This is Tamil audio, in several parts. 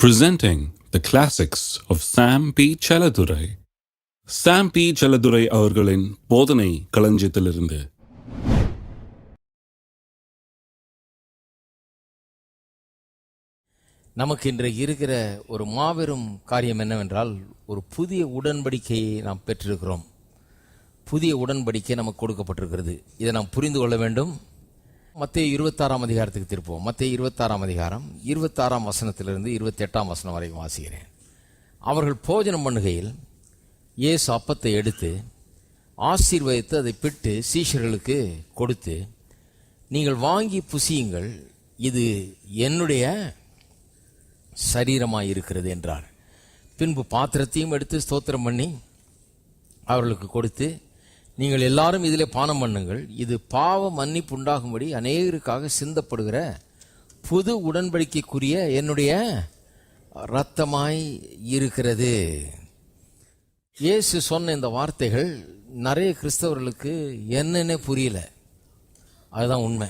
presenting the classics of Sam P. Chaladurai. Sam P. Chaladurai அவர்களின் போதனை களஞ்சியத்திலிருந்து நமக்கு இன்று இருக்கிற ஒரு மாபெரும் காரியம் என்னவென்றால் ஒரு புதிய உடன்படிக்கையை நாம் பெற்றிருக்கிறோம் புதிய உடன்படிக்கை நமக்கு கொடுக்கப்பட்டிருக்கிறது இதை நாம் புரிந்து கொள்ள வேண்டும் மத்திய இருபத்தாறாம் அதிகாரத்துக்கு திருப்போம் மத்திய இருபத்தாறாம் அதிகாரம் இருபத்தாறாம் வசனத்திலிருந்து இருபத்தெட்டாம் வசனம் வரைக்கும் வாசிக்கிறேன். அவர்கள் போஜனம் பண்ணுகையில் இயேசு அப்பத்தை எடுத்து ஆசீர்வதித்து அதை பிட்டு சீஷர்களுக்கு கொடுத்து நீங்கள் வாங்கி புசியுங்கள் இது என்னுடைய சரீரமாக இருக்கிறது என்றார். பின்பு பாத்திரத்தையும் எடுத்து ஸ்தோத்திரம் பண்ணி அவர்களுக்கு கொடுத்து நீங்கள் எல்லாரும் இதில் பானம் பண்ணுங்கள். இது பாவ மன்னிப்பு உண்டாகும்படி அநேகருக்காக சிந்தப்படுகிற புது உடன்படிக்கைக்குரிய என்னுடைய இரத்தமாய் இருக்கிறது. இயேசு சொன்ன இந்த வார்த்தைகள் நிறைய கிறிஸ்தவர்களுக்கு என்னன்னே புரியல. அதுதான் உண்மை.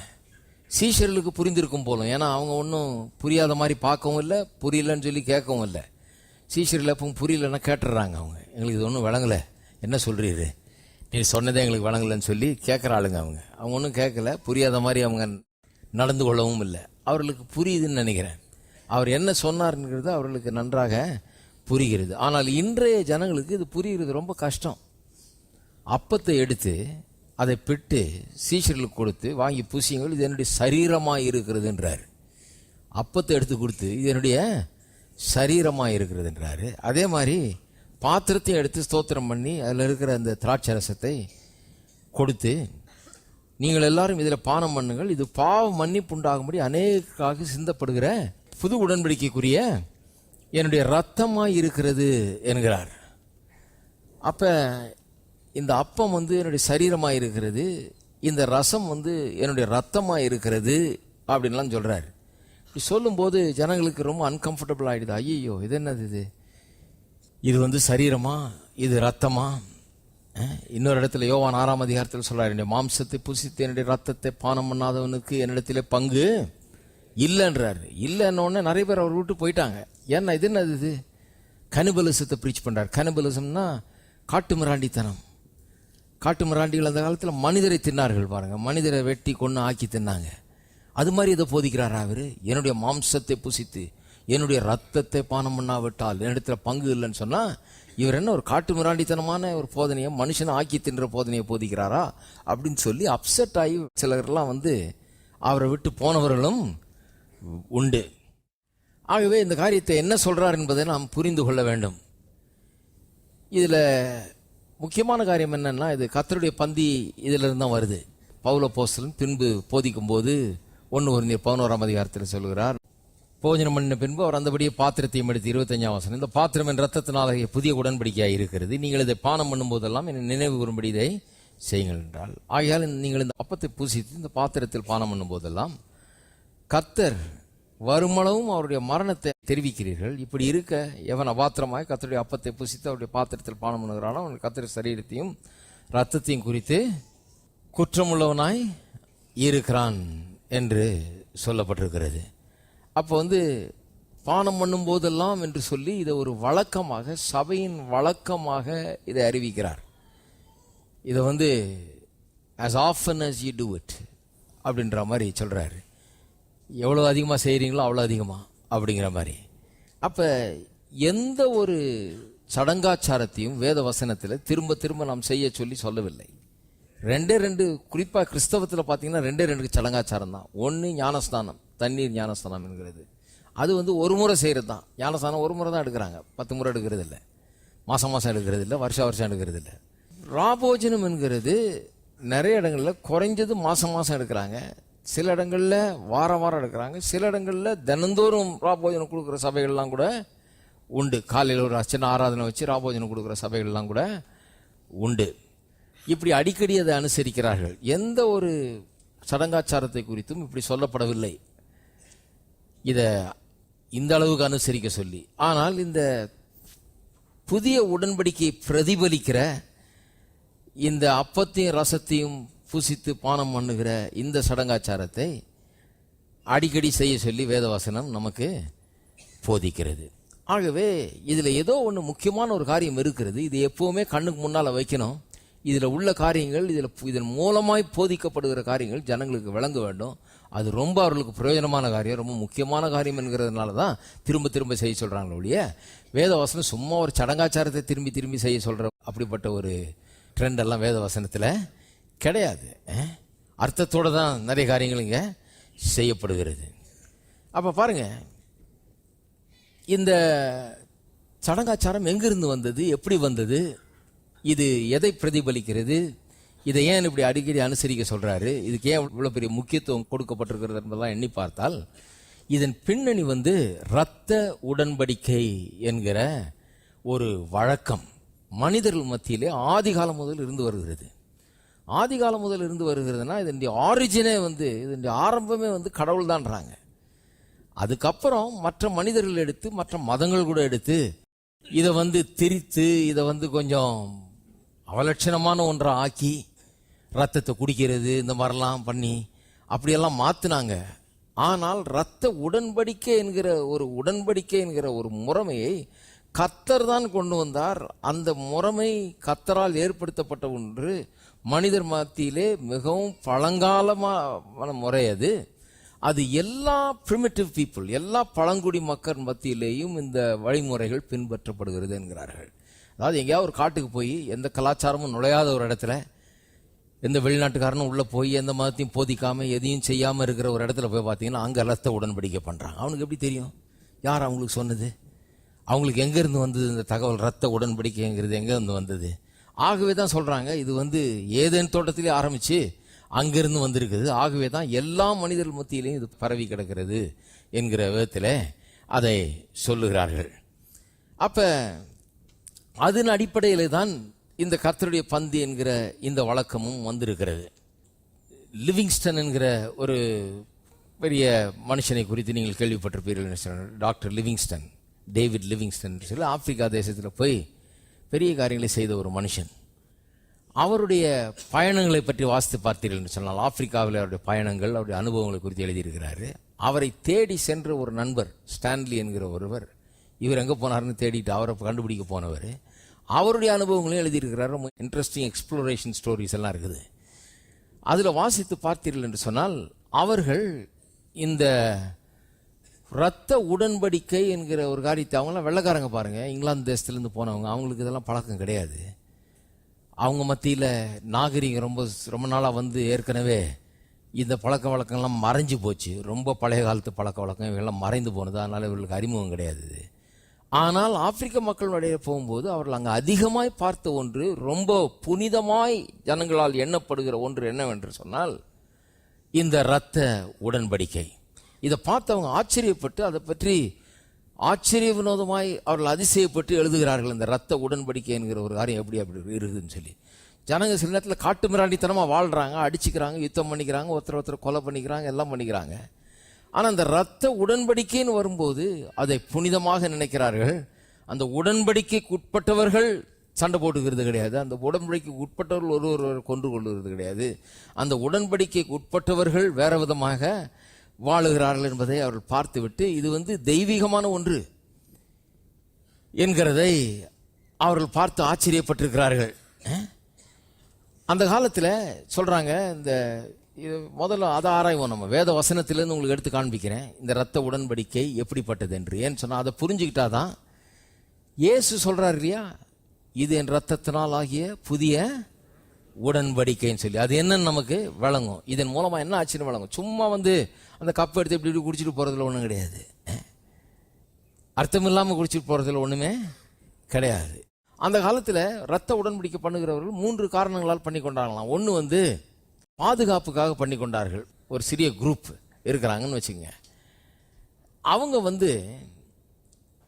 சீஷர்களுக்கு புரிந்திருக்கும் போலும் ஏன்னா அவங்க ஒன்றும் புரியாத மாதிரி பார்க்கவும் இல்லை புரியலன்னு சொல்லி கேட்கவும் இல்லை. சீஷர்கள் எப்பவும் புரியலன்னா கேட்டுடுறாங்க அவங்க. எங்களுக்கு இது ஒன்றும் விளங்கலை. என்ன சொல்கிறீரு நீ சொன்னதே எங்களுக்கு வழங்கலைன்னு சொல்லி கேட்குற ஆளுங்க அவங்க. அவங்க ஒன்றும் கேட்கல புரியாத மாதிரி அவங்க நடந்து கொள்ளவும் இல்லை. அவர்களுக்கு புரியுதுன்னு நினைக்கிறேன். அவர் என்ன சொன்னார்ங்கிறது அவர்களுக்கு நன்றாக புரிகிறது. ஆனால் இன்றைய ஜனங்களுக்கு இது புரிகிறது ரொம்ப கஷ்டம். அப்பத்தை எடுத்து அதை பிட்டு சீஷர்களுக்கு கொடுத்து வாங்கி பூசியுங்கள் இது என்னுடைய சரீரமாக இருக்கிறதுன்றார். அப்பத்தை எடுத்து கொடுத்து இது என்னுடைய சரீரமாக இருக்கிறதுன்றாரு. அதே மாதிரி பாத்திரத்தை எடுத்து ஸ்தோத்திரம் பண்ணி அதில் இருக்கிற அந்த திராட்சை ரசத்தை கொடுத்து நீங்கள் எல்லாரும் இதில் பானம் பண்ணுங்கள். இது பாவ மன்னிப்பு உண்டாகும்படி அநேகாக சிந்தப்படுகிற புது உடன்படிக்கைக்குரிய என்னுடைய ரத்தமாக இருக்கிறது என்கிறார். அப்போ இந்த அப்பம் வந்து என்னுடைய சரீரமாக இருக்கிறது இந்த ரசம் வந்து என்னுடைய ரத்தமாக இருக்கிறது அப்படின்லாம் சொல்கிறார் இப்படி சொல்லும்போது ஜனங்களுக்கு ரொம்ப அன்கம்ஃபர்டபுள் ஆயிடுது. ஐயோ இது என்னது இது? இது வந்து சரீரமா? இது ரத்தமா? இன்னொரு இடத்துல யோவான் ஆறாம் அதிகாரத்தில் சொல்றாரு என்னுடைய மாம்சத்தை புசித்து என்னுடைய ரத்தத்தை பானம் பண்ணாதவனுக்கு என்னிடத்திலே பங்கு இல்லைன்றாரு. இல்லைன்னொன்னே நிறைய பேர் அவர் விட்டு போயிட்டாங்க. ஏன்னா இது என்னது இது? கனிபலிசத்தை ப்ரீச் பண்றார். கனிபலிசம்னா காட்டு மிராண்டித்தனம். காட்டு மிராண்டிகள் அந்த காலத்தில் மனிதரை தின்னார்கள் பாருங்கள் மனிதரை வெட்டி கொன்று ஆக்கி தின்னாங்க. அது மாதிரி இதை போதிக்கிறாரா அவர்? என்னுடைய மாம்சத்தை புசித்து என்னுடைய ரத்தத்தை பானம் பண்ணாவிட்டால் என்னிடத்துல பங்கு இல்லைன்னு சொன்னால் இவர் என்ன ஒரு காட்டு மிராண்டித்தனமான ஒரு போதனையை மனுஷனை ஆக்கி தின்ற போதனையை போதிக்கிறாரா? அப்படின்னு சொல்லி அப்செட் ஆகி சிலர்லாம் வந்து அவரை விட்டு போனவர்களும் உண்டு. ஆகவே இந்த காரியத்தை என்ன சொல்கிறார் என்பதை நாம் புரிந்து கொள்ள வேண்டும். இதில் முக்கியமான காரியம் என்னென்னா இது கத்தருடைய பந்தி இதிலிருந்து தான் வருது. பவுல போஸ்தலன் பின்பு போதிக்கும் போது ஒன்று ஒரு பதினோராம் அதிகாரத்தில் சொல்கிறார் போஜனம் பண்ணின பின்பு அவர் அந்தபடியே பாத்திரத்தையும் எடுத்து இருபத்தஞ்சாம் வசனம் இந்த பாத்திரம் என் ரத்தத்தினால புதிய உடன்படிக்கையாக இருக்கிறது. நீங்கள் இதை பானம் பண்ணும் போதெல்லாம் என்னை நினைவு கூறும்படி இதை செய்யுங்கள் என்றால். ஆகையால் நீங்கள் இந்த அப்பத்தை பூசித்து இந்த பாத்திரத்தில் பானம் பண்ணும் போதெல்லாம் கத்தர் வருமளவும் அவருடைய மரணத்தை தெரிவிக்கிறீர்கள். இப்படி இருக்க எவன் அபாத்திரமாய் கத்தருடைய அப்பத்தை புசித்து அவருடைய பாத்திரத்தில் பானம் பண்ணுகிறானோ அவன் கத்தர் சரீரத்தையும் ரத்தத்தையும் குறித்து குற்றமுள்ளவனாய் இருக்கிறான் என்று சொல்லப்பட்டிருக்கிறது. அப்போ வந்து பானம் பண்ணும் போதெல்லாம் என்று சொல்லி இதை ஒரு வழக்கமாக சபையின் வழக்கமாக இதை அறிவிக்கிறார். இதை வந்து as often as you do it அப்படின்ற மாதிரி சொல்கிறாரு எவ்வளோ அதிகமாக செய்கிறீங்களோ அவ்வளோ அதிகமாக அப்படிங்கிற மாதிரி. அப்போ எந்த ஒரு சடங்காச்சாரத்தையும் வேத வசனத்தில் திரும்ப திரும்ப நாம் செய்ய சொல்லி சொல்லவில்லை. ரெண்டே ரெண்டு குறிப்பாக கிறிஸ்தவத்தில் பார்த்தீங்கன்னா ரெண்டே ரெண்டு சடங்காச்சாரம் தான். ஒன்று ஞானஸ்தானம். தண்ணீர் ஞானஸ்தானம் என்கிறது. அது வந்து ஒரு முறை செய்கிறது தான் ஞானஸ்தானம் ஒரு முறை தான் எடுக்கிறாங்க. பத்து முறை எடுக்கிறது இல்லை மாதம் மாதம் எடுக்கிறது இல்லை வருஷம் வருஷம் எடுக்கிறது இல்லை ராபோஜனம் என்கிறது நிறைய இடங்களில் குறைஞ்சது மாதம் மாதம் எடுக்கிறாங்க. சில இடங்களில் வாரம் வாரம் எடுக்கிறாங்க. சில இடங்களில் தினந்தோறும் ராபோஜனம் கொடுக்குற சபைகள்லாம் கூட உண்டு. காலையில் ஒரு சின்ன ஆராதனை வச்சு ராபோஜனம் கொடுக்குற சபைகள்லாம் கூட உண்டு. இப்படி அடிக்கடி அதை அனுசரிக்கிறார்கள். எந்த ஒரு சடங்காச்சாரத்தை குறித்தும் இப்படி சொல்லப்படவில்லை. இதை இந்த அளவுக்கு அனுசரிக்க சொல்லி. ஆனால் இந்த புதிய உடன்படிக்கையை பிரதிபலிக்கிற இந்த அப்பத்தையும் ரசத்தையும் புசித்து பானம் பண்ணுகிற இந்த சடங்காச்சாரத்தை அடிக்கடி செய்ய சொல்லி வேதவசனம் நமக்கு போதிக்கிறது. ஆகவே இதில் ஏதோ ஒன்று முக்கியமான ஒரு காரியம் இருக்கிறது. இது எப்போவுமே கண்ணுக்கு முன்னால் வைக்கணும். இதில் உள்ள காரியங்கள் இதில் இதன் மூலமாய் போதிக்கப்படுகிற காரியங்கள் ஜனங்களுக்கு விளங்க வேண்டும். அது ரொம்ப அவர்களுக்கு பிரயோஜனமான காரியம் ரொம்ப முக்கியமான காரியம் என்கிறதுனால தான் திரும்ப திரும்ப செய்ய சொல்கிறாங்களே ஒழிய வேத வசனம் சும்மா ஒரு சடங்காச்சாரத்தை திரும்பி திரும்பி செய்ய சொல்கிற அப்படிப்பட்ட ஒரு ட்ரெண்ட் எல்லாம் வேத வசனத்தில் கிடையாது அர்த்தத்தோடு தான் நிறைய காரியங்கள் இங்கே செய்யப்படுகிறது. அப்போ பாருங்க இந்த சடங்காச்சாரம் எங்கிருந்து வந்தது எப்படி வந்தது இது எதை பிரதிபலிக்கிறது இதை ஏன் இப்படி அடிக்கடி அனுசரிக்க சொல்கிறாரு இதுக்கு ஏன் இவ்வளோ பெரிய முக்கியத்துவம் கொடுக்கப்பட்டிருக்கிறது என்பதெல்லாம் எண்ணி பார்த்தால் இதன் பின்னணி வந்து இரத்த உடன்படிக்கை என்கிற ஒரு வழக்கம் மனிதர்கள் மத்தியிலே ஆதிகாலம் முதல் இருந்து வருகிறது. ஆதிகாலம் முதல் இருந்து வருகிறதுனா இதனுடைய ஆரிஜினே வந்து இதனுடைய ஆரம்பமே வந்து கடவுள் தான்றாங்க அதுக்கப்புறம் மற்ற மனிதர்கள் எடுத்து மற்ற மதங்கள் கூட எடுத்து இதை வந்து திரித்து இதை வந்து கொஞ்சம் அவலட்சணமான ஒன்றை ஆக்கி ரத்தத்தை குடிக்கிறது இந்த மாதிரிலாம் பண்ணி அப்படியெல்லாம் மாற்றினாங்க ஆனால் ரத்த உடன்படிக்கை என்கிற ஒரு உடன்படிக்கை என்கிற ஒரு முறைமையை கத்தர் தான் கொண்டு வந்தார். அந்த முறைமை கத்தரால் ஏற்படுத்தப்பட்ட ஒன்று மனிதர் மத்தியிலே மிகவும் பழங்காலமான முறை அது. அது எல்லா பிரிமிட்டிவ் பீப்புள் எல்லா பழங்குடி மக்கள் மத்தியிலேயும் இந்த வழிமுறைகள் பின்பற்றப்படுகிறது என்கிறார்கள். அதாவது எங்கேயாவது ஒரு காட்டுக்கு போய் எந்த கலாச்சாரமும் நுழையாத ஒரு இடத்துல எந்த வெளிநாட்டுக்காரனும் உள்ள போய் எந்த மதத்தையும் போதிக்காம எதையும் செய்யாம இருக்கிற ஒரு இடத்துல போய் பார்த்தீங்கன்னா அங்கே ரத்த உடன்படிக்கை பண்ணுறான் அவனுக்கு எப்படி தெரியும்? யார் அவங்களுக்கு சொன்னது? அவங்களுக்கு எங்கேருந்து வந்தது இந்த தகவல்? ரத்த உடன்படிக்கைங்கிறது எங்கேருந்து வந்தது? ஆகவே தான் சொல்கிறாங்க இது வந்து ஏதேன் தோட்டத்திலே ஆரம்பித்து அங்கேருந்து வந்திருக்குது. ஆகவே தான் எல்லா மனிதர்கள் மத்தியிலையும் இது பரவி கிடக்கிறது என்கிற விதத்தில் அதை சொல்லுகிறார்கள். அப்போ அதன் அடிப்படையில் தான் இந்த கர்த்தருடைய பந்து என்கிற இந்த வழக்கமும் வந்திருக்கிறது. லிவிங்ஸ்டன் என்கிற ஒரு பெரிய மனுஷனை குறித்து நீங்கள் கேள்விப்பட்டிருப்பீர்கள் சொன்னார். டாக்டர் லிவிங்ஸ்டன் டேவிட் லிவிங்ஸ்டன் சொல்லி ஆப்பிரிக்கா தேசத்தில் போய் பெரிய காரியங்களை செய்த ஒரு மனுஷன். அவருடைய பயணங்களை பற்றி வாசித்து பார்த்தீர்கள் என்று சொன்னால் ஆப்பிரிக்காவில் அவருடைய பயணங்கள் அவருடைய அனுபவங்களை குறித்து எழுதியிருக்கிறாரு. அவரை தேடி சென்ற ஒரு நண்பர் ஸ்டான்லி என்கிற ஒருவர் இவர் எங்கே போனார்னு தேடிட்டு அவரை கண்டுபிடிக்க போனவர். அவருடைய அனுபவங்களையும் எழுதியிருக்கிறார். ரொம்ப இன்ட்ரெஸ்டிங் எக்ஸ்ப்ளோரேஷன் ஸ்டோரிஸ் எல்லாம் இருக்குது. அதில் வாசித்து பார்த்தீர்கள் என்று சொன்னால் அவர்கள் இந்த ரத்த உடன்படிக்கை என்கிற ஒரு காரியத்தை அவங்களாம் வெள்ளைக்காரங்க பாருங்க. இங்கிலாந்து தேசத்துலேருந்து போனவங்க அவங்களுக்கு இதெல்லாம் பழக்கம் கிடையாது. அவங்க மத்தியில் நாகரிகம் ரொம்ப ரொம்ப நாளாக வந்து ஏற்கனவே இந்த பழக்க வழக்கங்கள்லாம் மறைஞ்சு போச்சு. ரொம்ப பழைய காலத்து பழக்க வழக்கம் இவெல்லாம் மறைந்து போனது. அதனால் இவர்களுக்கு அறிமுகம் கிடையாது ஆனால் ஆப்பிரிக்க மக்கள் போகும்போது அவர்கள் அங்கே அதிகமாய் பார்த்த ஒன்று ரொம்ப புனிதமாய் ஜனங்களால் எண்ணப்படுகிற ஒன்று என்னவென்று சொன்னால் இந்த இரத்த உடன்படிக்கை. இதை பார்த்தவங்க ஆச்சரியப்பட்டு அதை பற்றி ஆச்சரிய வினோதமாய் அவர்கள் அதிசயப்பட்டு எழுதுகிறார்கள் இந்த ரத்த உடன்படிக்கை என்கிற ஒரு காரியம் எப்படி அப்படி இருக்குதுன்னு சொல்லி. ஜனங்க சில நேரத்தில் காட்டு மிராண்டித்தனமாக வாழ்கிறாங்க அடிச்சுக்கிறாங்க யுத்தம் பண்ணிக்கிறாங்க ஒருத்தர் ஒருத்தர் கொலை பண்ணிக்கிறாங்க எல்லாம் பண்ணிக்கிறாங்க. ஆனால் அந்த ரத்த உடன்படிக்கைன்னு வரும்போது அதை புனிதமாக நினைக்கிறார்கள். அந்த உடன்படிக்கைக்கு உட்பட்டவர்கள் சண்டை போட்டுக்கிறது கிடையாது. அந்த உடன்படிக்கைக்கு உட்பட்டவர்கள் ஒருவர் கொன்று கொள்ளுகிறது கிடையாது. அந்த உடன்படிக்கைக்கு உட்பட்டவர்கள் வேற விதமாக வாழுகிறார்கள் என்பதை அவர்கள் பார்த்துவிட்டு இது வந்து தெய்வீகமான ஒன்று என்கிறதை அவர்கள் பார்த்து ஆச்சரியப்பட்டிருக்கிறார்கள். அந்த காலத்தில் சொல்கிறாங்க இந்த இது முதல்ல அதை ஆராய்வோம் நம்ம வேத வசனத்திலேருந்து உங்களுக்கு எடுத்து காண்பிக்கிறேன். இந்த ரத்த உடன்படிக்கை எப்படிப்பட்டது என்று. ஏன்னு சொன்னால் அதை புரிஞ்சுக்கிட்டாதான் இயேசு சொல்கிறார் இல்லையா? இது என் ரத்தத்தினால் ஆகிய புதிய உடன்படிக்கைன்னு சொல்லி. அது என்னன்னு நமக்கு விளங்கும். இதன் மூலமாக என்ன ஆச்சுன்னு விளங்கும். சும்மா வந்து அந்த கப் எடுத்து இப்படி இப்படி குடிச்சிட்டு போகிறதுல ஒன்றும் கிடையாது. அர்த்தம் இல்லாமல் குடிச்சிட்டு போகிறதுல ஒன்றுமே கிடையாது. அந்த காலத்தில் ரத்த உடன்படிக்கை பண்ணுகிறவர்கள் மூன்று காரணங்களால் பண்ணி கொண்டாங்களாம் ஒன்று வந்து பாதுகாப்புக்காக பண்ணி கொண்டார்கள். ஒரு சிறிய குரூப் இருக்கிறாங்கன்னு வச்சுங்க அவங்க வந்து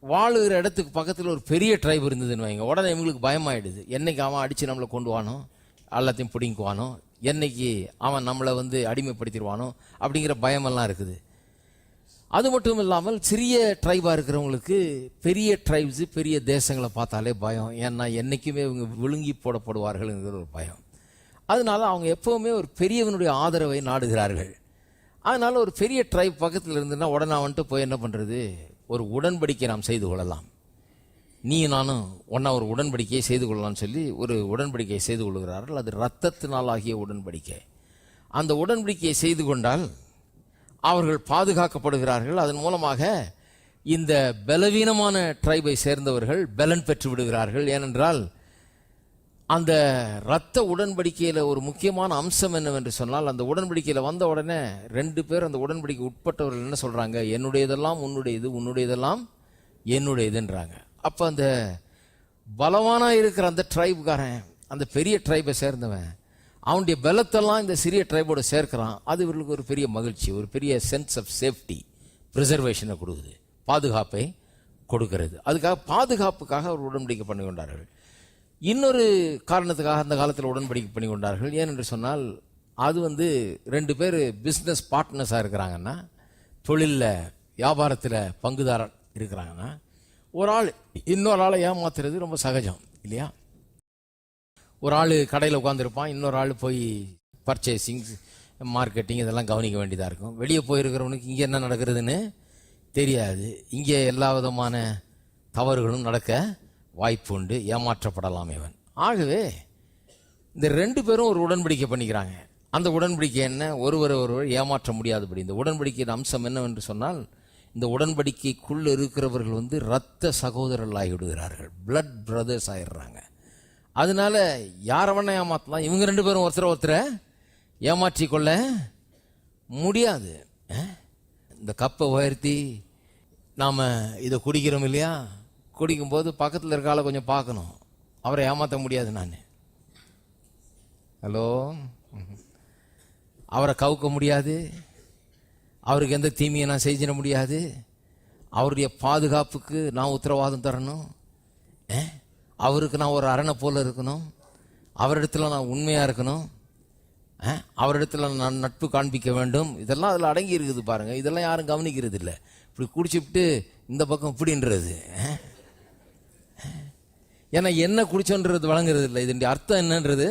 வாழுகிற இடத்துக்கு பக்கத்தில் ஒரு பெரிய ட்ரைப் இருந்ததுன்னு வைங்க. உடனே இவங்களுக்கு பயமாயிடுது. என்னைக்கு அவன் அடித்து நம்மளை கொண்டு வானோ? எல்லாத்தையும் பிடிங்குவானோ என்னைக்கு அவன் நம்மளை வந்து அடிமைப்படுத்திடுவானோ? அப்படிங்கிற பயமெல்லாம் இருக்குது. அது மட்டும் இல்லாமல் சிறிய ட்ரைபாக இருக்கிறவங்களுக்கு பெரிய ட்ரைப்ஸு பெரிய தேசங்களை பார்த்தாலே பயம். ஏன்னா என்றைக்குமே இவங்க விழுங்கி போடப்படுவார்கள்ங்கிற ஒரு பயம். அதனால அவங்க எப்போவுமே ஒரு பெரியவனுடைய ஆதரவை நாடுகிறார்கள். அதனால் ஒரு பெரிய ட்ரைப் பக்கத்தில் இருந்துன்னா உடனே வந்துட்டு போய் என்ன பண்ணுறது ஒரு உடன்படிக்கை நாம் செய்து கொள்ளலாம். நீ நானும் ஒன்றா ஒரு உடன்படிக்கையை செய்து கொள்ளலாம்னு சொல்லி ஒரு உடன்படிக்கையை செய்து கொள்கிறார்கள். அது ரத்தத்தினால் ஆகிய உடன்படிக்கை. அந்த உடன்படிக்கையை செய்து கொண்டால் அவர்கள் பாதுகாக்கப்படுகிறார்கள். அதன் மூலமாக இந்த பலவீனமான ட்ரைபை சேர்ந்தவர்கள் பலன் பெற்று விடுகிறார்கள். ஏனென்றால் அந்த இரத்த உடன்படிக்கையில் ஒரு முக்கியமான அம்சம் என்னவென்று சொன்னால் அந்த உடன்படிக்கையில் வந்த உடனே ரெண்டு பேர் அந்த உடன்படிக்கை உட்பட்டவர்கள் என்ன சொல்கிறாங்க என்னுடையதெல்லாம் உன்னுடையது உன்னுடையதெல்லாம் என்னுடையதுன்றாங்க. அப்போ அந்த பலவானாக இருக்கிற அந்த ட்ரைபுக்காரன் அந்த பெரிய ட்ரைபை சேர்ந்தவன் அவனுடைய பலத்தெல்லாம் இந்த சிறிய ட்ரைபோடு சேர்க்கிறான். அது இவர்களுக்கு ஒரு பெரிய மகிழ்ச்சி ஒரு பெரிய சென்ஸ் ஆஃப் சேஃப்டி ப்ரிசர்வேஷனை கொடுக்குது பாதுகாப்பை கொடுக்கிறது. அதுக்காக பாதுகாப்புக்காக அவர் உடன்படிக்கை பண்ணி கொண்டார்கள் இன்னொரு காரணத்துக்காக அந்த காலத்தில் உடன்படிக்கை பண்ணி கொண்டார்கள் ஏனென்று சொன்னால் அது வந்து ரெண்டு பேர் பிஸ்னஸ் பார்ட்னர்ஸாக இருக்கிறாங்கன்னா தொழிலில் வியாபாரத்தில் பங்குதாரர் இருக்கிறாங்கன்னா ஒரு ஆள் இன்னொரு ஆளை ஏமாத்துறது ரொம்ப சகஜம் இல்லையா? ஒரு ஆள் கடையில் உட்காந்துருப்பான் இன்னொரு ஆள் போய் பர்ச்சேசிங் மார்க்கெட்டிங் இதெல்லாம் கவனிக்க வேண்டியதாக இருக்கும். வெளியே போயிருக்கிறவனுக்கு இங்கே என்ன நடக்கிறதுன்னு தெரியாது. இங்கே எல்லா விதமான தவறுகளும் நடக்க வாய்ப்பு உண்டு ஏமாற்றப்படலாம் இவன். ஆகவே இந்த ரெண்டு பேரும் ஒரு உடன்படிக்கை பண்ணிக்கிறாங்க. அந்த உடன்படிக்கை என்ன? ஒருவரை ஒருவர் ஏமாற்ற முடியாதபடி. இந்த உடன்படிக்கையின் அம்சம் என்னவென்று சொன்னால் இந்த உடன்படிக்கைக்குள் இருக்கிறவர்கள் வந்து இரத்த சகோதரர்கள் ஆகிவிடுகிறார்கள். பிளட் பிரதர்ஸ் ஆயிடுறாங்க. அதனால யாரை வேணா ஏமாற்றலாம் இவங்க ரெண்டு பேரும் ஒருத்தரை ஒருத்தரை ஏமாற்றி கொள்ள முடியாது இந்த கப்பை உயர்த்தி நாம் இதை குடிக்கிறோம் இல்லையா? குடிக்கும்போது பக்கத்தில் இருக்க ஆளை கொஞ்சம் பார்க்கணும். அவரை ஏமாற்ற முடியாது நான். ஹலோ? அவரை கவுக்க முடியாது. அவருக்கு எந்த தீமையை நான் செஞ்சிட முடியாது. அவருடைய பாதுகாப்புக்கு நான் உத்தரவாதம் தரணும். ஏ? அவருக்கு நான் ஒரு அரணை போல் இருக்கணும். அவரிடத்துல நான் உண்மையாக இருக்கணும். ஆ? அவரிடத்துல நான் நட்பு காண்பிக்க வேண்டும். இதெல்லாம் அதில் அடங்கி இருக்குது பாருங்கள் இதெல்லாம் யாரும் கவனிக்கிறது இல்லை இப்படி குடிச்சுப்பிட்டு இந்த பக்கம் இப்படின்றது. ஆ? ஏன்னா என்ன குடிச்சோன்றது வழங்குறது இல்லை இதனுடைய அர்த்தம் என்னன்றது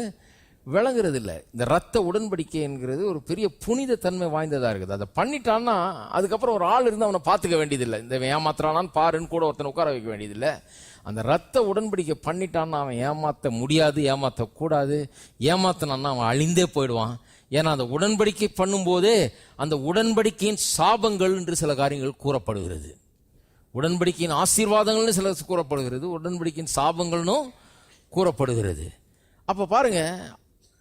விளங்குறது இல்லை இந்த ரத்த உடன்படிக்கை என்கிறது ஒரு பெரிய புனித தன்மை வாய்ந்ததாக இருக்குது. அதை பண்ணிட்டான்னா அதுக்கப்புறம் ஒரு ஆள் இருந்து அவனை பார்த்துக்க வேண்டியதில்லை. இந்த ஏமாத்துறானான்னு பாருன்னு கூட ஒருத்தனை உட்கார வைக்க வேண்டியதில்லை. அந்த ரத்த உடன்படிக்கை பண்ணிட்டான்னா அவன் ஏமாற்ற முடியாது ஏமாற்றக்கூடாது ஏமாத்தினான்னா அவன் அழிந்தே போயிடுவான். ஏன்னா அந்த உடன்படிக்கை பண்ணும்போதே அந்த உடன்படிக்கையின் சாபங்கள் என்று சில காரியங்கள் கூறப்படுகிறது. உடன்படிக்கையின் ஆசீர்வாதங்கள்னு சில கூறப்படுகிறது உடன்படிக்கையின் சாபங்கள்னும் கூறப்படுகிறது. அப்போ பாருங்க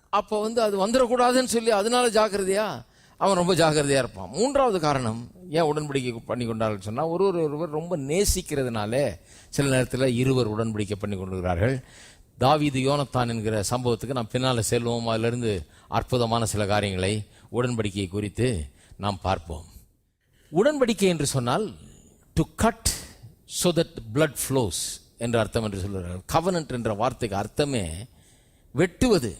அப்போ வந்து அது வந்துடக்கூடாதுன்னு சொல்லி அதனால ஜாக்கிரதையா? அவன் ரொம்ப ஜாக்கிரதையாக இருப்பான். மூன்றாவது காரணம் ஏன் உடன்படிக்கை பண்ணி கொண்டார்கள் சொன்னால் ஒரு ஒரு ஒருவர் ரொம்ப நேசிக்கிறதுனாலே சில நேரத்தில் இருவர் உடன்படிக்கை பண்ணி கொண்டுகிறார்கள் தாவிது யோனத்தான் என்கிற சம்பவத்துக்கு நாம் பின்னால் செல்வோம். அதிலிருந்து அற்புதமான சில காரியங்களை உடன்படிக்கையை குறித்து நாம் பார்ப்போம். உடன்படிக்கை என்று சொன்னால் to cut so that blood flows என்ற அர்த்தம் என்று சொல்கிறார்கள் கவனன்ட் என்ற வார்த்தைக்கு அர்த்தமே வெட்டுவது.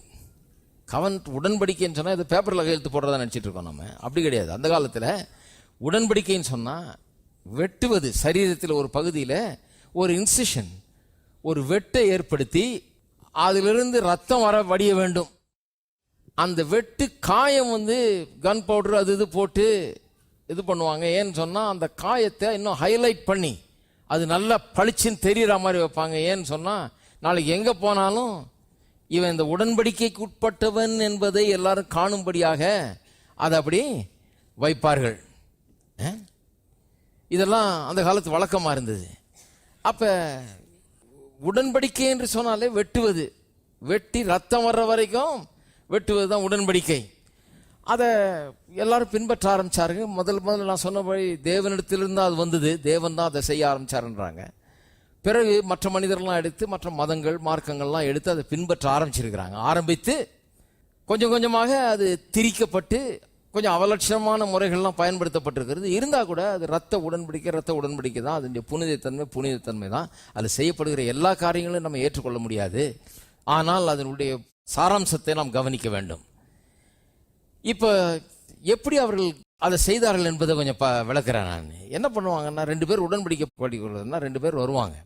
கவன்ட் உடன்படிக்கைன்னு சொன்னால் இது பேப்பரில் கையெழுத்து போடுறதா நினச்சிட்டு இருக்கோம் நம்ம அப்படி கிடையாது. அந்த காலத்தில் உடன்படிக்கைன்னு சொன்னால் வெட்டுவது சரீரத்தில் ஒரு பகுதியில் ஒரு இன்சிஷன் ஒரு வெட்டை ஏற்படுத்தி அதிலிருந்து ரத்தம் வர வடிய வேண்டும். அந்த வெட்டு காயம் வந்து கன் பவுடர் அது இது போட்டு இது பண்ணுவாங்க. ஏன்னு சொன்னால் அந்த காயத்தை இன்னும் ஹைலைட் பண்ணி அது நல்லா பளிச்சுன்னு தெரியுற மாதிரி வைப்பாங்க. ஏன்னு சொன்னால் நாளைக்கு எங்கே போனாலும் இவன் இந்த உடன்படிக்கைக்கு உட்பட்டவன் என்பதை எல்லாரும் காணும்படியாக அதை அப்படி வைப்பார்கள். இதெல்லாம் அந்த காலத்து வழக்கமாக இருந்தது. அப்போ உடன்படிக்கை என்று சொன்னாலே வெட்டுவது. வெட்டி ரத்தம் வர்ற வரைக்கும் வெட்டுவது தான் உடன்படிக்கை. அதை எல்லாரும் பின்பற்ற ஆரம்பிச்சாருங்க. முதல் முதல்ல நான் சொன்னபடி தேவனிடத்திலிருந்து அது வந்தது. தேவன் தான் அதை செய்ய ஆரம்பிச்சாருன்றாங்க. பிறகு மற்ற மனிதர்லாம் எடுத்து மற்ற மதங்கள் மார்க்கங்கள்லாம் எடுத்து அதை பின்பற்ற ஆரம்பிச்சிருக்கிறாங்க. ஆரம்பித்து கொஞ்சம் கொஞ்சமாக அது திரிக்கப்பட்டு கொஞ்சம் அவலட்சணமான முறைகள்லாம் பயன்படுத்தப்பட்டிருக்கிறது. இருந்தால் கூட அது ரத்த உடன்படிக்கை ரத்த உடன்படிக்கை தான். அதனுடைய புனிதத்தன்மை புனிதத்தன்மை தான். அதில் செய்யப்படுகிற எல்லா காரியங்களும் நம்ம ஏற்றுக்கொள்ள முடியாது. ஆனால் அதனுடைய சாராம்சத்தை நாம் கவனிக்க வேண்டும். இப்போ எப்படி அவர்கள் அதை செய்தார்கள் என்பதை கொஞ்சம் ப விளக்குறேன் நான். என்ன பண்ணுவாங்கன்னா ரெண்டு பேர் உடன்படிக்கை படிக்கிறதுனா ரெண்டு பேர் வருவாங்க.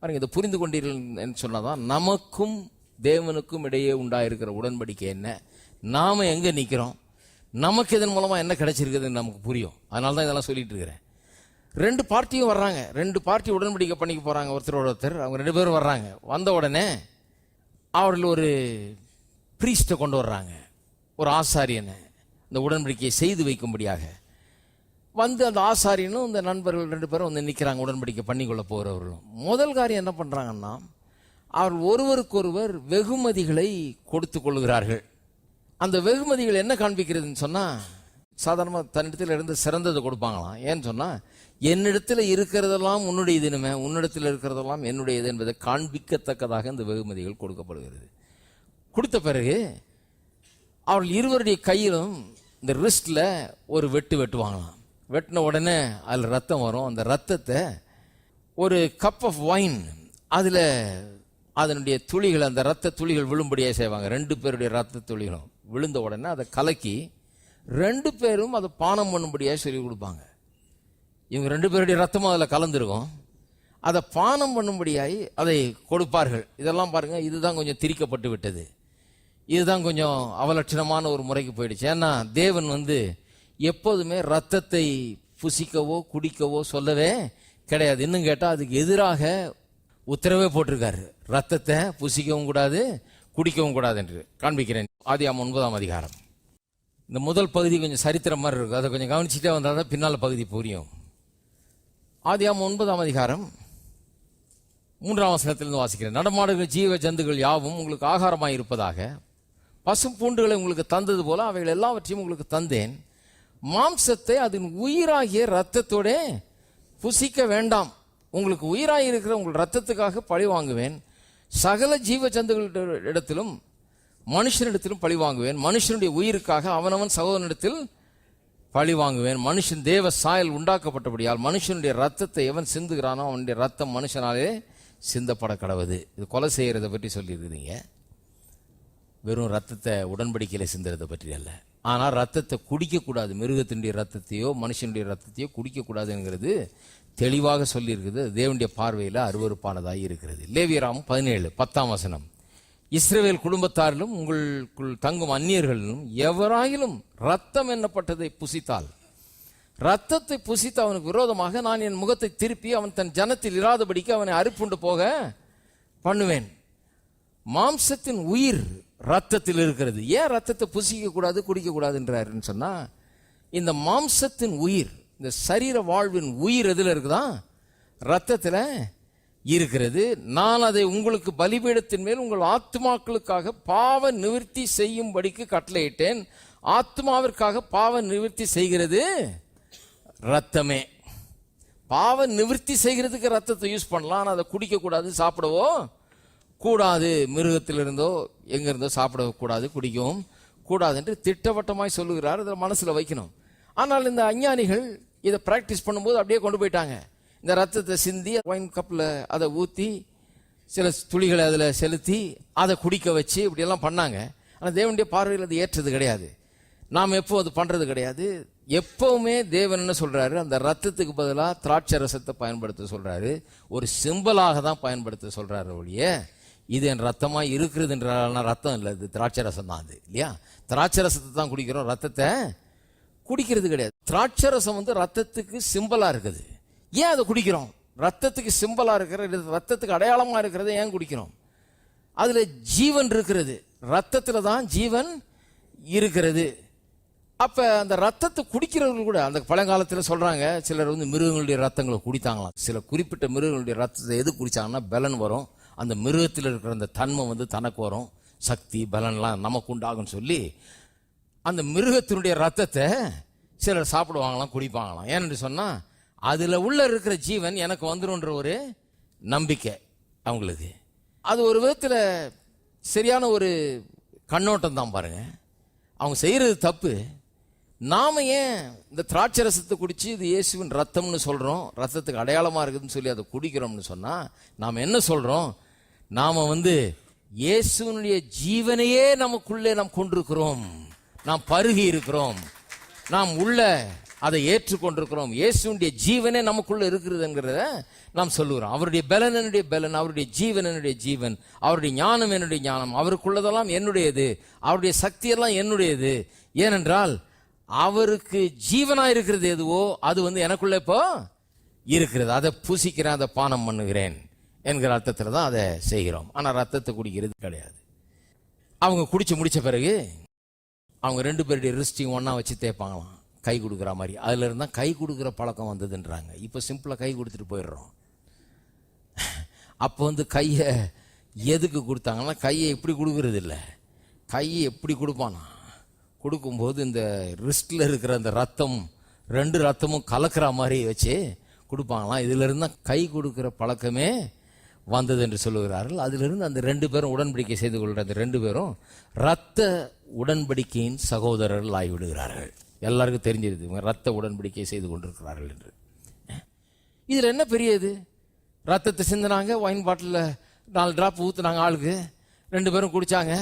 பாருங்க இதை புரிந்து கொண்டீர்கள் சொன்னாதான் நமக்கும் தேவனுக்கும் இடையே உண்டாயிருக்கிற உடன்படிக்கை என்ன? நாம் எங்கே நிற்கிறோம் நமக்கு இதன் மூலமாக என்ன கிடைச்சிருக்குதுன்னு நமக்கு புரியும். அதனால தான் இதெல்லாம் சொல்லிட்டு இருக்கிறேன். ரெண்டு பார்ட்டியும் வர்றாங்க. ரெண்டு பார்ட்டி உடன்படிக்கை பண்ணிக்க போகிறாங்க ஒருத்தரோட ஒருத்தர். அவங்க ரெண்டு பேரும் வர்றாங்க. வந்த உடனே அவர்கள் ஒரு ப்ரீஸ்ட்டை கொண்டு வர்றாங்க. ஒரு ஆசாரியனை இந்த உடன்படிக்கையை செய்து வைக்கும்படியாக. வந்து அந்த ஆசாரியனும் இந்த நண்பர்கள் ரெண்டு பேரும் வந்து நிற்கிறாங்க உடன்படிக்கை பண்ணிக்கொள்ள போகிறவர்களும் முதல் காரியம் என்ன பண்ணுறாங்கன்னா அவர் ஒருவருக்கொருவர் வெகுமதிகளை கொடுத்து கொள்கிறார்கள். அந்த வெகுமதிகள் என்ன காண்பிக்கிறதுன்னு சொன்னால் சாதாரணமாக தன்னிடத்தில் இருந்து சிறந்ததை கொடுப்பாங்களாம். ஏன்னு சொன்னால் என்னிடத்தில் இருக்கிறதெல்லாம் உன்னுடையது இனிமே உன்னிடத்தில் இருக்கிறதெல்லாம் என்னுடையது என்பதை காண்பிக்கத்தக்கதாக இந்த வெகுமதிகள் கொடுக்கப்படுகிறது. கொடுத்த பிறகு அவர்கள் இருவருடைய கையிலும் இந்த ரிஸ்டில் ஒரு வெட்டு வெட்டுவாங்களாம். வெட்டின உடனே அதில் ரத்தம் வரும். அந்த ரத்தத்தை ஒரு கப் ஆஃப் ஒயின் அதில் அதனுடைய துளிகள் அந்த ரத்த துளிகள் விழும்படியாக செய்வாங்க. ரெண்டு பேருடைய ரத்த துளிகளும். விழுந்த உடனே அதை கலக்கி ரெண்டு பேரும் அதை பானம் பண்ணும்படியாக சொல்லி கொடுப்பாங்க. இவங்க ரெண்டு பேருடைய ரத்தமும் அதில் கலந்துருக்கும். அதை பானம் பண்ணும்படியாகி அதை கொடுப்பார்கள். இதெல்லாம் பாருங்கள் இதுதான் கொஞ்சம் திரிக்கப்பட்டு விட்டது. இதுதான் கொஞ்சம் அவலட்சணமான ஒரு முறைக்கு போயிடுச்சு. ஏன்னா தேவன் வந்து எப்போதுமே ரத்தத்தை புசிக்கவோ குடிக்கவோ சொல்லவே கிடையாது. இன்னும் கேட்டால் அதுக்கு எதிராக உத்தரவே போட்டிருக்காரு. ரத்தத்தை புசிக்கவும் கூடாது குடிக்கவும் கூடாது என்று காண்பிக்கிறேன். ஆதியாம் ஒன்பதாம் அதிகாரம். இந்த முதல் பகுதி கொஞ்சம் சரித்திரம் மாதிரி இருக்கும். அதை கொஞ்சம் கவனிச்சுட்டே வந்தால் தான் பின்னால் பகுதி புரியும். ஆதி ஆமாம் ஒன்பதாம் அதிகாரம் மூன்றாம் வசனத்திலிருந்து வாசிக்கிறேன். நடமாடுகள் ஜீவ ஜந்துகள் யாவும் உங்களுக்கு ஆகாரமாக இருப்பதாக பசும் பூண்டுகளை உங்களுக்கு தந்தது போல அவைகள் எல்லாவற்றையும் உங்களுக்கு தந்தேன். மாம்சத்தை அதன் உயிராகிய ரத்தத்தோட புசிக்க வேண்டாம். உங்களுக்கு உயிராக இருக்கிற உங்கள் ரத்தத்துக்காக பழி வாங்குவேன். சகல ஜீவ ஜந்துகள் இடத்திலும் மனுஷனிடத்திலும் பழி வாங்குவேன். மனுஷனுடைய உயிருக்காக அவனவன் சகோதரனிடத்தில் பழி வாங்குவேன். மனுஷன் தேவ சாயல் உண்டாக்கப்பட்டபடியால் மனுஷனுடைய ரத்தத்தை எவன் சிந்துகிறானோ அவனுடைய ரத்தம் மனுஷனாலே சிந்தப்பட கடவுது இது கொலை செய்கிறத பற்றி சொல்லியிருக்கிறீங்க. வெறும் ரத்தத்தை உடன்படிக்கையில் சிந்துறதை பற்றி அல்ல. ஆனால் ரத்தத்தை குடிக்கக்கூடாது. மிருகத்தினுடைய ரத்தத்தையோ மனுஷனுடைய ரத்தத்தையோ குடிக்கக்கூடாதுங்கிறது தெளிவாக சொல்லியிருக்குது. தேவனுடைய பார்வையில் அருவருப்பானதாக இருக்கிறது. லேவியராம் பதினேழு பத்தாம் வசனம். இஸ்ரேவேல் குடும்பத்தாரிலும் உங்களுக்குள் தங்கும் அந்நியர்களிலும் எவராயிலும் ரத்தம் என்னப்பட்டதை புசித்தால். ரத்தத்தை புசித்து அவனுக்கு விரோதமாக நான் என் முகத்தை திருப்பி அவன் தன் ஜனத்தில் இராதபடிக்கு அவனை அறுப்புண்டு போக பண்ணுவேன். மாம்சத்தின் உயிர் ரத்தத்தில் இருக்கிறது. ஏன் ரத்தத்தை புசிக்க கூடாது குடிக்க கூடாதுன்றாருன்னு சொன்னா இந்த மாம்சத்தின் உயிர் இந்த சரீர வாழ்வின் உயிர் எதில் இருக்குதா? ரத்தத்தில் இருக்கிறது. நான் அதை உங்களுக்கு பலிபீடத்தின் மேல் உங்கள் ஆத்மாக்களுக்காக பாவ நிவர்த்தி செய்யும்படிக்கு கட்டளையிட்டேன். ஆத்மாவிற்காக பாவ நிவர்த்தி செய்கிறது ரத்தமே. பாவ நிவர்த்தி செய்கிறதுக்கு ரத்தத்தை யூஸ் பண்ணலாம். ஆனால் அதை குடிக்கக்கூடாது சாப்பிடவோ? கூடாது மிருகத்திலிருந்தோ எங்கிருந்தோ சாப்பிடக்கூடாது குடிக்கவும் கூடாது என்று திட்டவட்டமாய் சொல்லுகிறார் இதை மனசில் வைக்கணும். ஆனால் இந்த அஞ்ஞானிகள் இதை பிராக்டிஸ் பண்ணும்போது அப்படியே கொண்டு போயிட்டாங்க. இந்த ரத்தத்தை சிந்தி ஒயின் கப்பில் அதை ஊற்றி சில துளிகளை அதில் செலுத்தி அதை குடிக்க வச்சு இப்படியெல்லாம் பண்ணாங்க. ஆனால் தேவனுடைய பார்வையில் அது ஏற்றது கிடையாது. நாம் எப்போ அது பண்ணுறது கிடையாது. எப்பவுமே தேவன் என்ன சொல்கிறாரு அந்த ரத்தத்துக்கு பதிலாக திராட்சை ரசத்தை பயன்படுத்த சொல்கிறாரு ஒரு சிம்பலாக தான் பயன்படுத்த சொல்கிறாரு ஒழிய இது என் ரத்தமா இருக்கிறதுன்றால் ரத்தம் இல்லை இது திராட்சை ரசம் தான் அது இல்லையா? திராட்சை ரசத்தை தான் குடிக்கிறோம். ரத்தத்தை குடிக்கிறது கிடையாது. திராட்சை ரசம் வந்து ரத்தத்துக்கு சிம்பிளாக இருக்குது. ஏன் அதை குடிக்கிறோம்? ரத்தத்துக்கு சிம்பிளாக இருக்கிற ரத்தத்துக்கு அடையாளமாக இருக்கிறத ஏன் குடிக்கிறோம்? அதில் ஜீவன் இருக்கிறது. ரத்தத்தில் தான் ஜீவன் இருக்கிறது. அப்போ அந்த ரத்தத்தை குடிக்கிறவர்கள் கூட அந்த பழங்காலத்தில் சொல்கிறாங்க சிலர் வந்து மிருகங்களுடைய ரத்தங்களை குடித்தாங்களாம். சில குறிப்பிட்ட மிருகங்களுடைய ரத்தத்தை எது குடிச்சாங்கன்னா பலன் வரும். அந்த மிருகத்தில் இருக்கிற அந்த தன்மை வந்து தனக்கு வரும். சக்தி பலன்லாம் நமக்கு உண்டாகும்னு சொல்லி அந்த மிருகத்தினுடைய ரத்தத்தை சிலர் சாப்பிடுவாங்களாம் குடிப்பாங்களாம். ஏன்னு சொன்னால் அதில் உள்ள இருக்கிற ஜீவன் எனக்கு வந்துடும்ன்ற ஒரு நம்பிக்கை அவங்களுக்கு. அது ஒரு விதத்தில் சரியான ஒரு கண்ணோட்டம் தான் பாருங்கள் அவங்க செய்கிறது தப்பு. நாம ஏன் இந்த திராட்சை ரசத்தை குடித்து இது இயேசுவின் ரத்தம்னு சொல்கிறோம் ரத்தத்துக்கு அடையாளமாக இருக்குதுன்னு சொல்லி அதை குடிக்கிறோம்னு சொன்னால் நாம் என்ன சொல்கிறோம் நாம வந்து இயேசுவினுடைய ஜீவனையே நமக்குள்ளே நாம் கொண்டிருக்கிறோம். நாம் பருகி இருக்கிறோம். நாம் உள்ள அதை ஏற்றுக்கொண்டிருக்கிறோம். இயேசுடைய ஜீவனே நமக்குள்ள இருக்கிறதுங்கிறத நாம் சொல்லுகிறோம். அவருடைய பலன் என்னுடைய பலன் அவருடைய ஜீவன் என்னுடைய ஜீவன் அவருடைய ஞானம் என்னுடைய ஞானம் அவருக்குள்ளதெல்லாம் என்னுடையது அவருடைய சக்தியெல்லாம் என்னுடையது. ஏனென்றால் அவருக்கு ஜீவனாக இருக்கிறது எதுவோ அது வந்து எனக்குள்ள இப்போ இருக்கிறது. அதை பூசிக்கிறேன் அதை பானம் பண்ணுகிறேன். என்கிற அர்த்தத்தில் தான் அதை செய்கிறோம். ஆனால் ரத்தத்தை குடிக்கிறது கிடையாது. அவங்க குடிச்சு முடித்த பிறகு அவங்க ரெண்டு பேருடைய ரிஸ்டையும் ஒன்றா வச்சு தேய்ப்பாங்களாம். கை கொடுக்குற மாதிரி. அதில் இருந்தால் கை கொடுக்குற பழக்கம் வந்ததுன்றாங்க. இப்போ சிம்பிளாக கை கொடுத்துட்டு போயிடுறோம். அப்போ வந்து கையை எதுக்கு கொடுத்தாங்கன்னா கையை எப்படி கொடுக்கறது இல்லை. கையை எப்படி கொடுப்பானா? கொடுக்கும்போது இந்த ரிஸ்டில் இருக்கிற அந்த ரத்தம் ரெண்டு ரத்தமும் கலக்கிற மாதிரி வச்சு கொடுப்பாங்களாம். இதுல கை கொடுக்குற பழக்கமே வந்தது என்று சொல்லுகிறார்கள். அதிலிருந்து அந்த ரெண்டு பேரும் உடன்படிக்கை செய்து கொள்கிற அந்த ரெண்டு பேரும் ரத்த உடன்படிக்கையின் சகோதரர்கள் ஆகிவிடுகிறார்கள். எல்லாருக்கும் தெரிஞ்சிருது இவங்க ரத்த உடன்படிக்கை செய்து கொண்டிருக்கிறார்கள் என்று. இதில் என்ன பெரியது? ரத்தத்தை சிந்தினாங்க ஒயின் பாட்டிலில் நாலு டிராப் ஊற்றுனாங்க ஆளுக்கு. ரெண்டு பேரும் குடித்தாங்க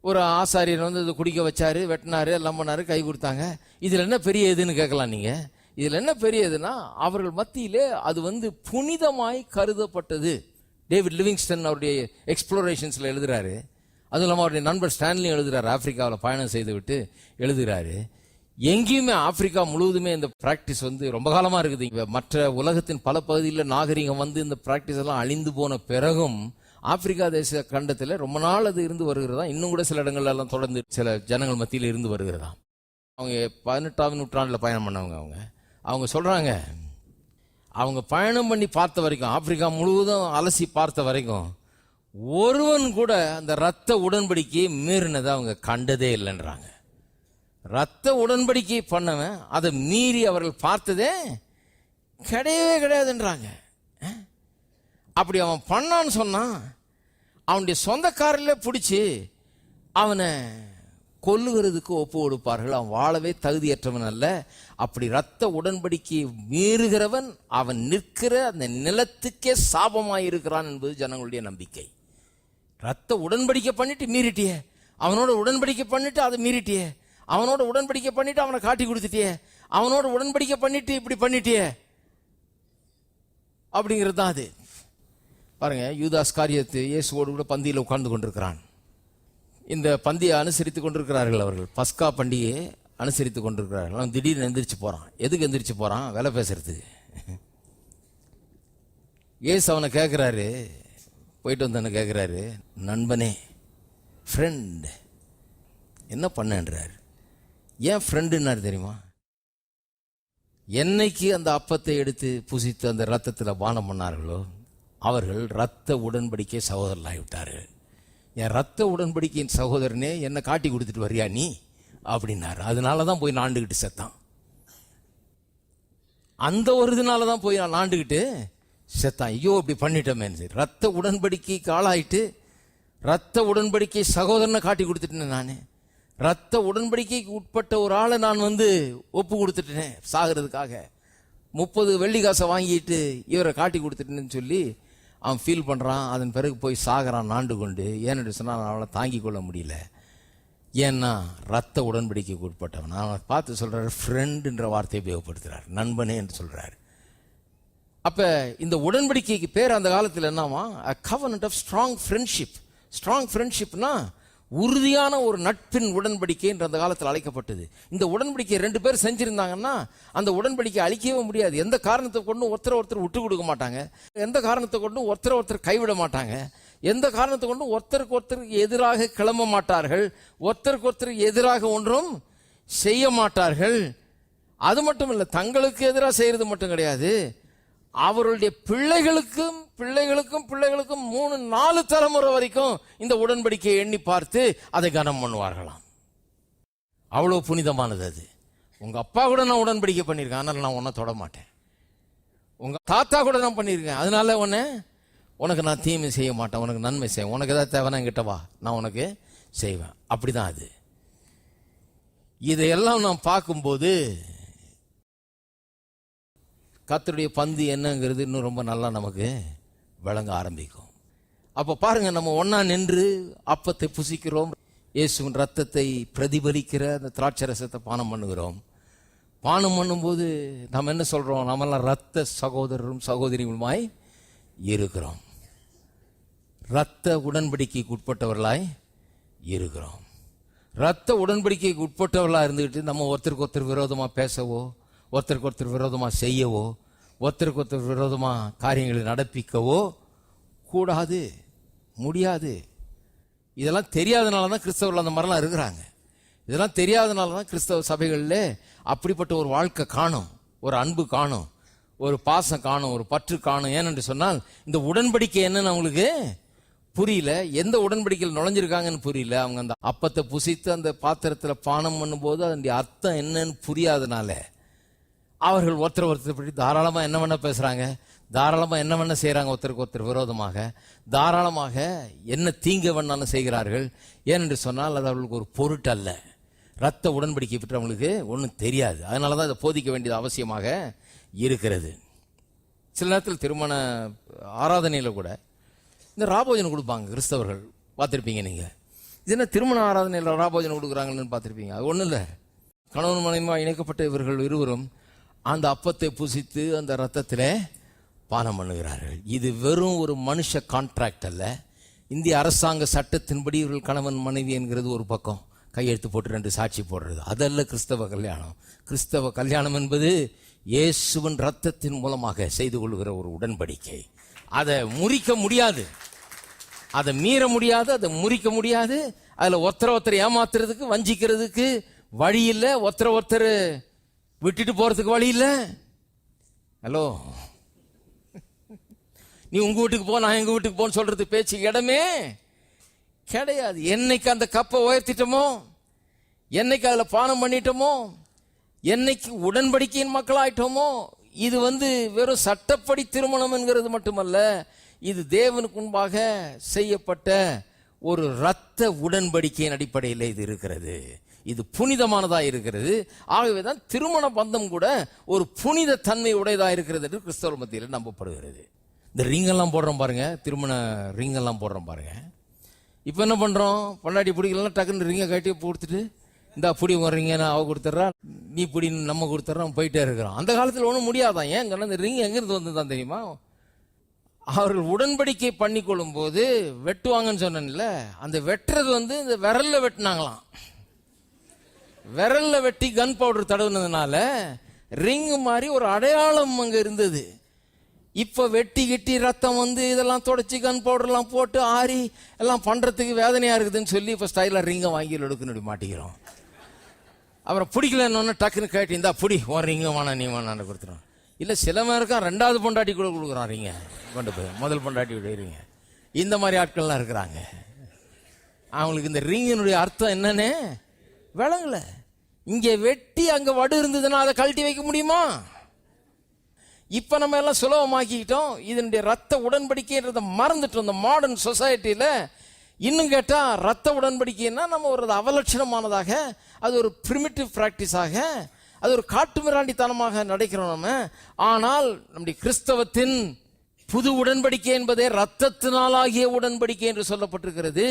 ஒரு ஆசாரியர் வந்து இதை குடிக்க வச்சார் வெட்டினார் எல்லாம் பண்ணார் கை கொடுத்தாங்க. இதில் என்ன பெரிய இதுன்னு கேட்கலாம் நீங்கள் இதில் என்ன பெரியதுன்னா அவர்கள் மத்தியிலே அது வந்து புனிதமாய் கருதப்பட்டது. டேவிட் லிவிங்ஸ்டன் அவருடைய எக்ஸ்ப்ளோரேஷன்ஸில் எழுதுறாரு. அதுவும் இல்லாமல் அவருடைய நண்பர் ஸ்டான்லியும் எழுதுறாரு. ஆப்பிரிக்காவில் பயணம் செய்து விட்டு எழுதுகிறாரு எங்கேயுமே ஆப்பிரிக்கா முழுவதுமே இந்த ப்ராக்டிஸ் வந்து ரொம்ப காலமாக இருக்குது. மற்ற உலகத்தின் பல பகுதியில் நாகரிகம் வந்து இந்த ப்ராக்டிஸ் எல்லாம் அழிந்து போன பிறகும் ஆப்பிரிக்கா தேச கண்டத்தில் ரொம்ப நாள் அது இருந்து வருகிறதா? இன்னும் கூட சில இடங்கள்லாம் தொடர்ந்து சில ஜனங்கள் மத்தியில் இருந்து வருகிறதா? அவங்க பதினெட்டாவது நூற்றாண்டில் பயணம் பண்ணவங்க அவங்க. அவங்க சொல்கிறாங்க அவங்க பயணம் பண்ணி பார்த்த வரைக்கும் ஆப்பிரிக்கா முழுவதும் அலசி பார்த்த வரைக்கும் ஒருவன் கூட அந்த ரத்த உடன்படிக்கையை மீறினதை அவங்க கண்டதே இல்லைன்றாங்க. ரத்த உடன்படிக்கை பண்ணவன் அதை மீறி அவர்கள் பார்த்ததே கிடையவே கிடையாதுன்றாங்க. அப்படி அவன் பண்ணான்னு சொன்னான் அவனுடைய சொந்தக்காரர்களே பிடிச்சி அவனை கொல்லுகிறதுக்கு ஒப்பு கொடுப்பார்கள். அவன் வாழவே தகுதியற்றவன் அல்ல. அப்படி ரத்த உடன்படிக்கையை மீறுகிறவன் அவன் நிற்கிற அந்த நிலத்துக்கே சாபமாயிருக்கிறான் என்பது ஜனங்களுடைய நம்பிக்கை. ரத்த உடன்படிக்கை பண்ணிட்டு மீறிட்டியே. அவனோட உடன்படிக்கை பண்ணிட்டு அதை மீறிட்டியே. அவனோட உடன்படிக்கை பண்ணிட்டு அவனை காட்டி கொடுத்துட்டியே. அவனோட உடன்படிக்கை பண்ணிட்டு இப்படி பண்ணிட்டிய. அப்படிங்கிறது தான் அது. பாருங்க யூதாஸ் காரியத்து இயேசுவோடு கூட பந்தியில் உட்கார்ந்து கொண்டிருக்கிறான். இந்த பந்தியை அனுசரித்து கொண்டிருக்கிறார்கள் அவர்கள். பஸ்கா பண்டிகையை அனுசரித்து கொண்டிருக்கிறார்கள். அவன் திடீர்னு எந்திரிச்சு போகிறான் எதுக்கு எந்திரிச்சு போகிறான் வேலை பேசுறதுக்கு. ஏசு அவனை கேட்குறாரு போயிட்டு வந்தவனை கேட்குறாரு நண்பனே ஃப்ரெண்ட் என்ன பண்ணன்றார்? ஏன் ஃப்ரெண்டுன்னாரு தெரியுமா? என்னைக்கு அந்த அப்பத்தை எடுத்து புசித்து அந்த ரத்தத்தில் பானம் பண்ணார்களோ அவர்கள் ரத்த உடன்படிக்கை சகோதரர்களாகிவிட்டார்கள். என் ரத்த உடன்படிக்கையின் சகோதரனே என்னை காட்டி கொடுத்துட்டு வரியா நீ? அப்படின்னாரு. அதனால தான் போய் நாண்டுகிட்டு செத்தான். அந்த ஒரு இதனால தான் போய் நான் நாண்டுகிட்டு செத்தான். ஐயோ இப்படி பண்ணிட்டோமேன்னு சரி. ரத்த உடன்படிக்கைக்கு ஆளாயிட்டு ரத்த உடன்படிக்கை சகோதரனை காட்டி கொடுத்துட்டேன் நான். ரத்த உடன்படிக்கைக்கு உட்பட்ட ஒரு ஆளை நான் வந்து ஒப்பு கொடுத்துட்டேன் சாகிறதுக்காக. முப்பது வெள்ளி காசை வாங்கிட்டு இவரை காட்டி கொடுத்துட்டேன்னு சொல்லி அவன் ஃபீல் பண்ணுறான் அதன் பிறகு போய் சாகிறான் நாண்டு கொண்டு. ஏன்னு சொன்னால் அவனால் தாங்கிக் கொள்ள முடியல. ஏன்னா ரத்த உடன்படிக்கைக்கு உட்பட்டவன். அவன் பார்த்து சொல்கிறார் ஃப்ரெண்டுன்ற வார்த்தையை உபயோகப்படுத்துகிறார் நண்பனே என்று சொல்கிறார் அப்போ இந்த உடன்படிக்கைக்கு பேர் அந்த காலத்தில் என்னவா covenant of strong friendship strong ஃப்ரெண்ட்ஷிப்னா உறுதியான ஒரு நட்பின் உடன்படிக்கை என்று அந்த காலத்தில் அழைக்கப்பட்டது. இந்த உடன்படிக்கை ரெண்டு பேர் செஞ்சிருந்தாங்கன்னா அந்த உடன்படிக்கை அழிக்கவே முடியாது. எந்த காரணத்தை கொண்டும் ஒருத்தர் ஒருத்தர் விட்டு கொடுக்க மாட்டாங்க. எந்த காரணத்தை கொண்டும் ஒருத்தர் ஒருத்தர் கைவிட மாட்டாங்க. எந்த காரணத்தை கொண்டும் ஒருத்தருக்கு ஒருத்தருக்கு எதிராக கிளம்ப மாட்டார்கள். ஒருத்தருக்கு ஒருத்தர் எதிராக ஒன்றும் செய்ய மாட்டார்கள். அது மட்டும் இல்லை தங்களுக்கு எதிராக செய்கிறது மட்டும் கிடையாது. அவர்களுடைய பிள்ளைகளுக்கும் பிள்ளைகளுக்கும் பிள்ளைகளுக்கும் மூணு நாலு தலைமுறை வரைக்கும் இந்த உடன்படிக்கையை எண்ணி பார்த்து அதை கனம் பண்ணுவார்களாம். அவ்வளோ புனிதமானது அது. உங்கள் அப்பா கூட நான் உடன்படிக்கை பண்ணியிருக்கேன். அதனால் நான் உன்னை தொட மாட்டேன். உங்கள் தாத்தா கூட நான் பண்ணியிருக்கேன். அதனால உன்னை உனக்கு நான் தீமை செய்ய மாட்டேன். உனக்கு நன்மை செய்வேன். உனக்கு ஏதாவது தேவைன்னா என்கிட்ட வா. நான் உனக்கு செய்வேன். அப்படிதான் அது. இதையெல்லாம் நான் பார்க்கும்போது கத்தருடைய பந்து என்னங்கிறது இன்னும் ரொம்ப நல்லா நமக்கு விளங்க ஆரம்பிக்கும். அப்போ பாருங்கள் நம்ம ஒன்றா நின்று அப்பத்தை புசிக்கிறோம் இயேசுவின் ரத்தத்தை பிரதிபலிக்கிற அந்த திராட்சை ரசத்தை பானம் பண்ணுகிறோம். பானம் பண்ணும்போது நம்ம என்ன சொல்கிறோம் நம்மெல்லாம் ரத்த சகோதரரும் சகோதரிகளுமாய் இருக்கிறோம். ரத்த உடன்படிக்கைக்கு உட்பட்டவர்களாய் இருக்கிறோம். ரத்த உடன்படிக்கைக்கு உட்பட்டவர்களாக இருந்துக்கிட்டு நம்ம ஒருத்தருக்கு ஒருத்தர் விரோதமாக பேசவோ ஒருத்தருக்கு ஒருத்தர் விரோதமாக செய்யவோ ஒருத்தருக்கு ஒருத்தர் விரோதமாக காரியங்களை நடப்பிக்கவோ கூடாது முடியாது. இதெல்லாம் தெரியாதனால தான் கிறிஸ்தவர்கள் அந்த மாதிரிலாம் இருக்கிறாங்க. இதெல்லாம் தெரியாதனால தான் கிறிஸ்தவ சபைகளில் அப்படிப்பட்ட ஒரு வாழ்க்கை காணும் ஒரு அன்பு காணும் ஒரு பாசம் காணும் ஒரு பற்று காணும். ஏனென்று சொன்னால் இந்த உடன்படிக்கை என்னன்னு அவங்களுக்கு புரியல. எந்த உடன்படிக்கையில் நுழைஞ்சிருக்காங்கன்னு புரியல. அவங்க அந்த அப்பத்தை புசித்து அந்த பாத்திரத்தில் பானம் பண்ணும்போது அதனுடைய அர்த்தம் என்னன்னு புரியாதனால அவர்கள் ஒருத்தர் ஒருத்தர் பற்றி தாராளமாக என்ன பண்ண பேசுகிறாங்க தாராளமாக என்ன பண்ண செய்கிறாங்க ஒருத்தருக்கு ஒருத்தர் விரோதமாக. தாராளமாக என்ன தீங்க வேணாலும் செய்கிறார்கள். ஏனென்று சொன்னால் அது அவர்களுக்கு ஒரு பொருட்டல்ல. ரத்த உடன்படிக்கை பற்றி அவங்களுக்கு ஒன்றும் தெரியாது. அதனால தான் இதை போதிக்க வேண்டியது அவசியமாக இருக்கிறது. சில நேரத்தில் திருமண ஆராதனையில் கூட இந்த ராபோஜனம் கொடுப்பாங்க கிறிஸ்தவர்கள். பார்த்துருப்பீங்க நீங்கள் இது என்ன திருமண ஆராதனையில் ராபோஜனம் கொடுக்குறாங்கன்னு பார்த்துருப்பீங்க. அது ஒன்றும் இல்லை. கணவன் மனைவிமா இணைக்கப்பட்ட இவர்கள் இருவரும் அந்த அப்பத்தை புசித்து அந்த ரத்தத்தில் பானம் பண்ணுகிறார்கள். இது வெறும் ஒரு மனுஷ கான்ட்ராக்ட் அல்ல. இந்திய அரசாங்க சட்டத்தின்படி இவர்கள் கணவன் மனைவி என்கிறது ஒரு பக்கம். கையெழுத்து போட்டு ரெண்டு சாட்சி போடுறது. அதல்ல கிறிஸ்தவ கல்யாணம். கிறிஸ்தவ கல்யாணம் என்பது இயேசுவின் ரத்தத்தின் மூலமாக செய்து கொள்கிற ஒரு உடன்படிக்கை. அதை முறிக்க முடியாது. அதை மீற முடியாது அதை முறிக்க முடியாது. அதில் ஒருத்தர ஒருத்தர் ஏமாத்துறதுக்கு வஞ்சிக்கிறதுக்கு வழி இல்லை. ஒருத்தர் விட்டுட்டு போறதுக்கு வழி இல்லை. ஹலோ. நீ உங்க வீட்டுக்கு போ நான் எங்க வீட்டுக்கு போன்னு சொல்றது பேச்சு இடமே கிடையாது. என்னைக்கு அந்த கப்பை உயர்த்திட்டோமோ என்னைக்கு அதில் பானம் பண்ணிட்டோமோ என்னைக்கு உடன்படிக்கையின் மக்களாயிட்டோமோ இது வந்து வெறும் சட்டப்படி திருமணம் என்கிறது மட்டுமல்ல இது தேவனுக்கு முன்பாக செய்யப்பட்ட ஒரு இரத்த உடன்படிக்கையின் அடிப்படையில் இது இருக்கிறது. இது புனிதமானதா இருக்கிறது. ஆகவே தான் திருமண பந்தம் கூட ஒரு புனித தன்மை உடையதா இருக்கிறது என்று கிறிஸ்தவ மத்தியில் நம்பப்படுகிறது. இந்த ரிங்கெல்லாம் போடுறோம் பாருங்க. திருமண ரிங்கெல்லாம் போடுறோம் பாருங்க. இப்போ என்ன பண்றோம்? பொண்டாட்டி பிடிக்கலாம் டக்குன்னு ரிங்கை கட்டி கொடுத்துட்டு இந்த புடி வர்றீங்க நான் அவ கொடுத்துட்றா. நீ பிடின்னு நம்ம கொடுத்துட்றோம். போயிட்டே இருக்கிறோம். அந்த காலத்தில் ஒன்றும் முடியாதான் ஏன் இந்த ரிங் எங்கிருந்து வந்ததுதான் தெரியுமா? அவர்கள் உடன்படிக்கை பண்ணி கொள்ளும்போது வெட்டுவாங்கன்னு சொன்னேன்ல. அந்த வெட்டுறது வந்து இந்த விரல்ல வெட்டினாங்களாம். விரல்ல வெட்டி கன் பவுடர் தடவுனதுனால ரிங் மாதிரி ஒரு அடையாளம் அங்க இருந்தது. இப்ப வெட்டி கிட்டி ரத்தம் வந்து இதெல்லாம் தொடச்சி கன் பவுடர்லாம் போட்டு ஆறி எல்லாம் பண்றதுக்கு வேதனையா இருக்குதுன்னு சொல்லி இப்ப ஸ்டைலா ரிங்கை வாங்கி எடுக்கணும் மாட்டிக்கிறோம். அப்புறம் பிடிக்கலன்னு டக்குன்னு கேட்டு இந்தா புடி உன் ரிங்க வேணா நீ வேணான்னு கொடுத்துரும் இல்ல சில பேருக்கா ரெண்டாவது பொண்டாட்டி கூட கொடுக்குறான் ரிங்க கொண்டு போய் முதல் பொண்டாட்டி விடுறீங்க இந்த மாதிரி ஆட்கள்லாம் இருக்கிறாங்க. அவங்களுக்கு இந்த ரிங்கினுடைய அர்த்தம் என்னன்னு விளங்கலை. இங்கே வெட்டி அங்கே வடு இருந்ததுன்னா அதை கழட்டி வைக்க முடியுமா? இப்போ நம்ம எல்லாம் சுலபமாக்கிக்கிட்டோம். இதனுடைய ரத்த உடன்படிக்கைன்றதை மறந்துட்டோம். இந்த மாடர்ன் சொசைட்டியில் இன்னும் கேட்டால் ரத்த உடன்படிக்கைன்னா நம்ம ஒரு அவலட்சணமானதாக அது ஒரு பிரிமிட்டிவ் ப்ராக்டிஸாக அது ஒரு காட்டு மிராண்டித்தனமாக நடக்கிறோம் நம்ம ஆனால் நம்முடைய கிறிஸ்தவத்தின் புது உடன்படிக்கை என்பதே ரத்தத்தினாலாகிய உடன்படிக்கை என்று சொல்லப்பட்டிருக்கிறது.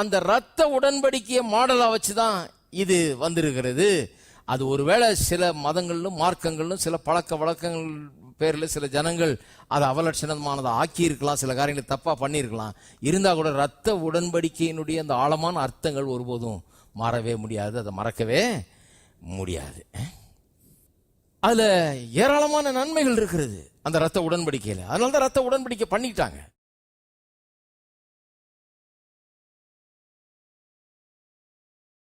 அந்த ரத்த உடன்படிக்கையை மாடலாக வச்சு தான் இது வந்திருக்கிறது. அது ஒருவேளை சில மதங்களிலும் மார்க்கங்களிலும் சில பழக்க வழக்கங்கள் பேரில் சில ஜனங்கள் அதை அவலட்சணமானதை ஆக்கியிருக்கலாம் சில காரியங்களை தப்பாக பண்ணியிருக்கலாம். இருந்தால் கூட ரத்த உடன்படிக்கையினுடைய அந்த ஆழமான அர்த்தங்கள் ஒருபோதும் மாறவே முடியாது. அதை மறக்கவே முடியாது. அதில் ஏராளமான நன்மைகள் இருக்கிறது அந்த ரத்த உடன்படிக்கையில். அதனால தான் ரத்த உடன்படிக்கை பண்ணிக்கிட்டாங்க.